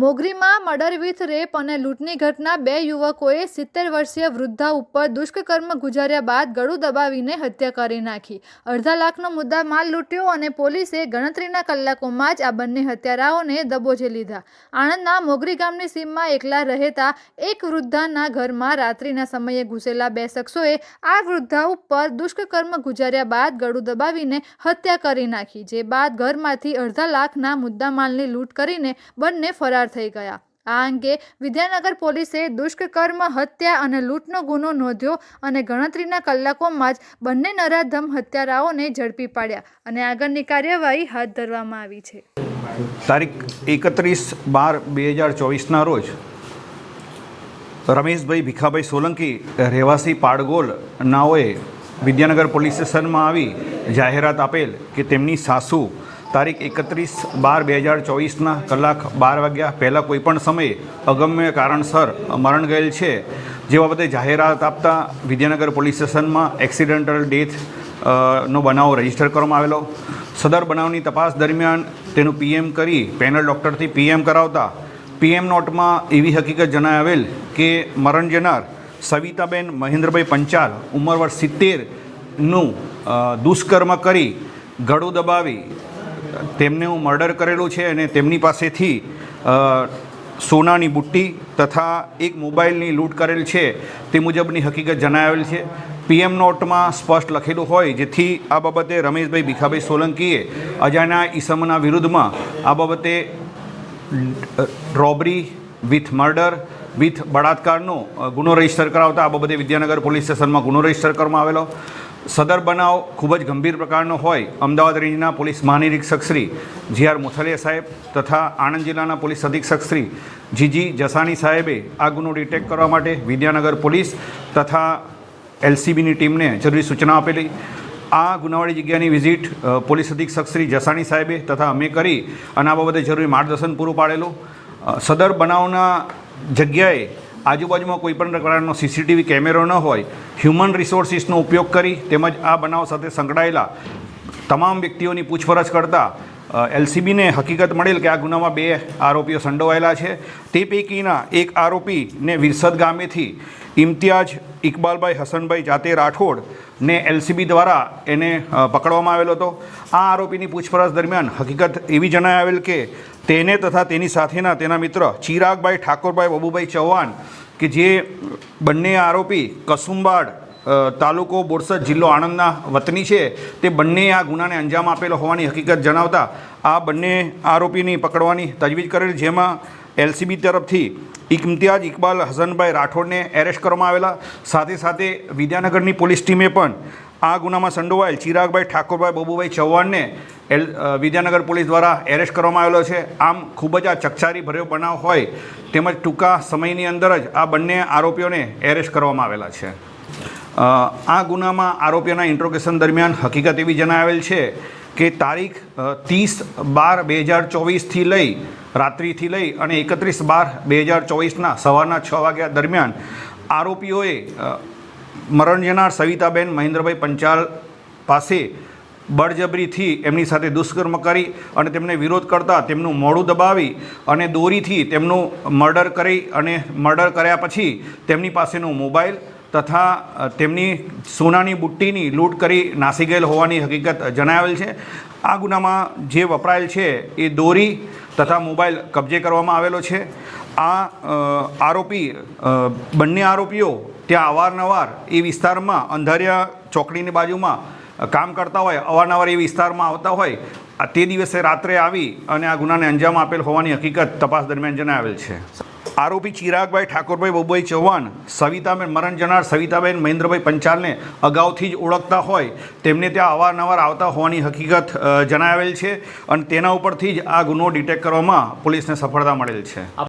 મોગરીમાં murder with rape અને લૂંટની ઘટના બે યુવકોએ સિત્તેર વર્ષીય વૃદ્ધા ઉપર દુષ્કર્મ ગુજાર્યા બાદ ગળું દબાવીને હત્યા કરી નાખી. અડધા લાખનો મુદ્દા માલ લૂંટ્યો અને પોલીસે ગણતરીના કલાકોમાં જ આ બંને હત્યારાઓને દબોચી લીધા. આણંદના મોગરી ગામની સીમમાં એકલા રહેતા એક વૃદ્ધાના ઘરમાં રાત્રિના સમયે ઘૂસેલા બે શખ્સોએ આ વૃદ્ધા ઉપર દુષ્કર્મ ગુજાર્યા બાદ ગળું દબાવીને હત્યા કરી નાખી, જે બાદ ઘરમાંથી અડધા લાખના મુદ્દામાલની લૂંટ કરીને બંને ફરાર થઈ ગયા. આ અંગે વિદ્યાનગર પોલીસે દુષ્કર્મ, હત્યા અને લૂંટનો ગુનો નોંધ્યો અને ગણતરીના કલાકોમાં જ બંને નરાધમ હત્યારાઓને ઝડપી પાડ્યા અને આગળની કાર્યવાહી હાથ ધરવામાં આવી છે. તારીખ એકત્રીસ બાર બે હજાર ચોવીસના રોજ રમેશભાઈ ભીખાભાઈ સોલંકી રહેવાસી પાડગોલ નાઓએ વિદ્યાનગર પોલીસ સ્ટેશનમાં આવી જાહેરાત આપેલ કે તેમની સાસુ તારીખ એકત્રીસ બાર બે હજાર ચોવીસના કલાક બાર વાગ્યા પહેલાં કોઈપણ સમયે અગમ્ય કારણસર મરણ ગયેલ છે. જે બાબતે જાહેરાત આપતા વિદ્યાનગર પોલીસ સ્ટેશનમાં એક્સિડન્ટલ ડેથ નો બનાવ રજિસ્ટર કરવામાં આવેલો. સદર બનાવની તપાસ દરમિયાન તેનું પીએમ કરી પેનલ ડૉક્ટરથી પીએમ કરાવતા. પીએમ નોટમાં એવી હકીકત જણાવેલ કે મરણ જનાર સવિતાબેન મહેન્દ્રભાઈ પંચાલ ઉંમર વર્ષ સિત્તેરનું દુષ્કર્મ કરી ગળું દબાવી તેમનું મર્ડર કરેલું છે અને તેમની પાસેથી સોનાની બુટ્ટી તથા એક મોબાઈલની લૂંટ કરેલ છે તે મુજબની હકીકત જણાવેલ છે. પીએમ નોટમાં સ્પષ્ટ લખેલું હોય, જેથી આ બાબતે રમેશભાઈ ભીખાભાઈ સોલંકીએ અજાણ્યા ઈસમના વિરુદ્ધમાં આ બાબતે રોબરી વિથ મર્ડર વિથ બળાત્કારનો ગુનો રજિસ્ટર કરાવતા આ બાબતે વિદ્યાનગર પોલીસ સ્ટેશનમાં ગુનો રજિસ્ટર કરવામાં આવેલો. સદર બનાવ ખૂબ જ ગંભીર પ્રકારનો હોય. અમદાવાદ રેન્જના પોલીસ મહાનિરીક્ષક શ્રી જી આર મોથલિયા સાહેબ તથા આણંદ જિલ્લાના પોલીસ અધિક્ષક શ્રી જીજી જસાણી સાહેબે આ ગુનો ડિટેક્ટ કરવા માટે વિદ્યાનગર પોલીસ તથા એલસીબીની ટીમને જરૂરી સૂચના આપેલી. આ ગુનાવાળી જગ્યાની વિઝિટ પોલીસ અધિક્ષક શ્રી જસાણી સાહેબે તથા અમે કરી અને આ બાબતે જરૂરી માર્ગદર્શન પૂરું પાડેલું. સદર બનાવના જગ્યાએ આજુબાજુમાં કોઈ પણ પ્રકારનો સીસીટીવી કેમેરો ન હોય હ્યુમન રિસોર્સિસનો ઉપયોગ કરી તેમજ આ બનાવ સાથે સંકળાયેલા તમામ વ્યક્તિઓની પૂછપરછ કરતાં એલસીબીને હકીકત મળેલ કે આ ગુનામાં બે આરોપીઓ સંડોવાયેલા છે. તે પૈકીના એક આરોપીને વિરસદ ગામેથી ઇમ્તિયાજ ઇકબાલભાઈ હસનભાઈ જાતે રાઠોડ ને એલસીબી દ્વારા એને પકડવામાં આવેલો હતો. આ આરોપીની પૂછપરછ દરમિયાન હકીકત એવી જણાવેલ કે તેને તથા તેની સાથેના તેના મિત્ર ચિરાગભાઈ ઠાકોરભાઈ બબુભાઈ ચૌહાણ કે જે બંને આરોપી કસુંબાડ તાલુકો બોરસદ જિલ્લો આણંદના વતની છે. તે બંને આ ગુનાને અંજામ આપેલો હોવાની હકીકત જણાવતા આ બંને આરોપીની પકડવાની તજવીજ કરેલ, જેમાં એલસીબી તરફથી ઇમ્તિયાજ ઇકબાલ હસનભાઈ રાઠોડને એરેસ્ટ કરવામાં આવેલા. સાથે સાથે વિદ્યાનગરની પોલીસ ટીમે પણ આ ગુનામાં સંડોવાયેલ ચિરાગભાઈ, ઠાકોરભાઈ, બબુભાઈ ચૌહાણને એલ વિદ્યાનગર પોલીસ દ્વારા એરેસ્ટ કરવામાં આવેલો છે. આમ ખૂબ જ આ ચકચારી ભર્યો બનાવ હોય તેમજ ટૂંકા સમયની અંદર જ આ બંને આરોપીઓને એરેસ્ટ કરવામાં આવેલા છે. આ ગુનામાં આરોપીઓના ઇન્ટ્રોગેશન દરમિયાન હકીકત એવી જણાવેલ છે કે તારીખ ત્રીસ બાર બે હજાર ચોવીસથી લઈ, રાત્રિથી લઈ અને એકત્રીસ બાર બે હજાર ચોવીસના સવારના છ વાગ્યા દરમિયાન આરોપીઓએ મરણ જનાર સવિતાબેન મહેન્દ્રભાઈ પંચાલ પાસે બળજબરીથી એમની સાથે દુષ્કર્મ કરી અને તેમને વિરોધ કરતા તેમનું મોડું દબાવી અને દોરીથી તેમનું મર્ડર કરી અને મર્ડર કર્યા પછી તેમની પાસેનો મોબાઈલ તથા તેમની સોનાની બુટ્ટીની લૂંટ કરી નાસી ગયેલ હોવાની હકીકત જણાવેલ છે. આ ગુનામાં જે વપરાયેલ છે એ દોરી તથા મોબાઈલ કબજે કરવામાં આવેલો છે. આ આરોપી બંને આરોપીઓ ત્યાં અવારનવાર એ વિસ્તારમાં અંધારિયા ચોકડીની બાજુમાં કામ કરતા હોય, અવારનવાર એ વિસ્તારમાં આવતા હોય તે દિવસે રાત્રે આવી અને આ ગુનાને અંજામ આપેલ હોવાની હકીકત તપાસ દરમિયાન જણાવેલ છે. આરોપી ચિરાગભાઈ ઠાકોરભાઈ બબુભાઈ ચૌહાણ, સવિતાબેન મરણ જનાર સવિતાબેન મહેન્દ્રભાઈ પંચાલને અગાઉથી જ ઓળખતા હોય, તેમને ત્યાં અવારનવાર આવતા હોવાની હકીકત જણાવેલ છે અને તેના ઉપરથી જ આ ગુનો ડિટેક્ટ કરવામાં પોલીસને સફળતા મળેલ છે.